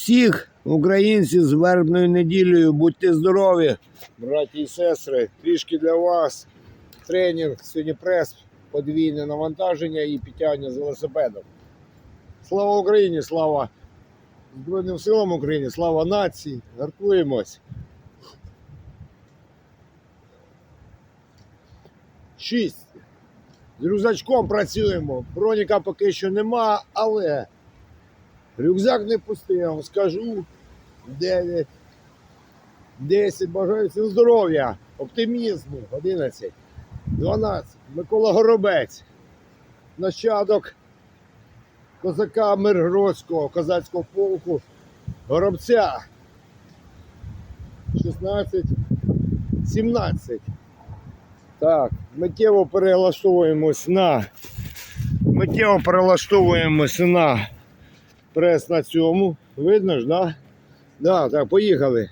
Всіх українців з вербною неділею. Будьте здорові, браті і сестри. Трішки для вас. Тренер, сьогодні прес, подвійне навантаження і підтягування з велосипедом. Слава Україні! Слава Збройним силам України, слава нації! Гартуємось! Шість. З рюкзачком працюємо. Броніка поки що нема, але рюкзак не пустий, я вам скажу. 9, 10. Бажаю всім здоров'я, оптимізму. 11, 12. Микола Горобець. Нащадок козака Миргородського, козацького полку, горобця. 16, 17. Так, миттєво перелаштовуємось на. Миттєво перелаштовуємось на прес на цьому. Видно ж, да? Да, так, поїхали.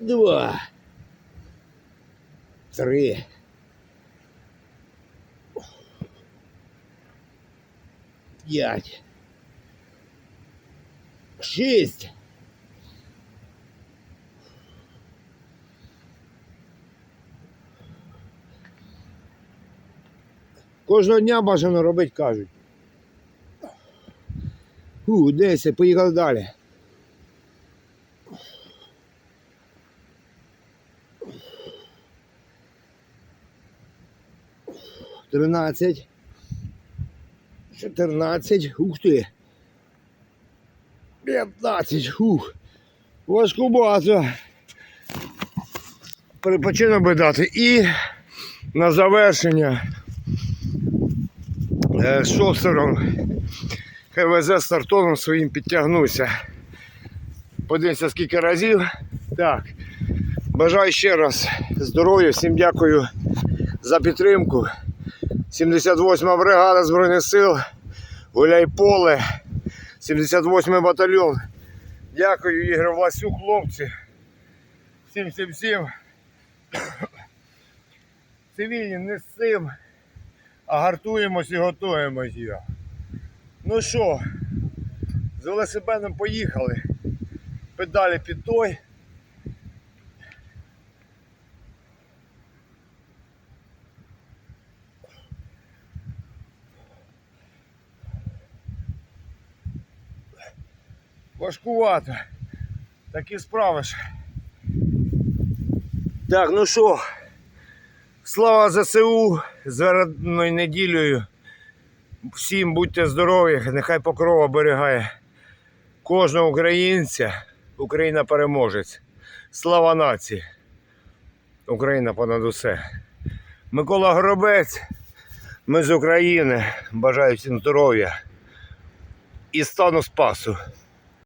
Два. Три. П'ять. Шість. Кожного дня бажано робити, кажуть. Фу, 10, поїхали далі. Тринадцять. Чотирнадцять. Ух ти. П'ятнадцять. Ух. Важкувато. Перепочинок би дати. І на завершення е, шосером ХВЗ стартоном своїм підтягнувся. Подивимося скільки разів. Так. Бажаю ще раз здоров'я, всім дякую за підтримку. 78-ма бригада Збройних сил, Гуляйполе, 78-й батальйон. Дякую, Ігор Власюк, хлопці. Всім всім всім. Цивільні не з цим, а гартуємось і готуємось. йо. Ну що, з велосипедом поїхали. Педалі під той. Важкувато. Такі справи ж. Так, ну що, слава ЗСУ з неділею. Всім будьте здорові, нехай покров оберігає кожного українця. Україна переможець. Слава нації! Україна понад усе. Микола Горобець, ми з України. Бажаю всім здоров'я і стану спасу.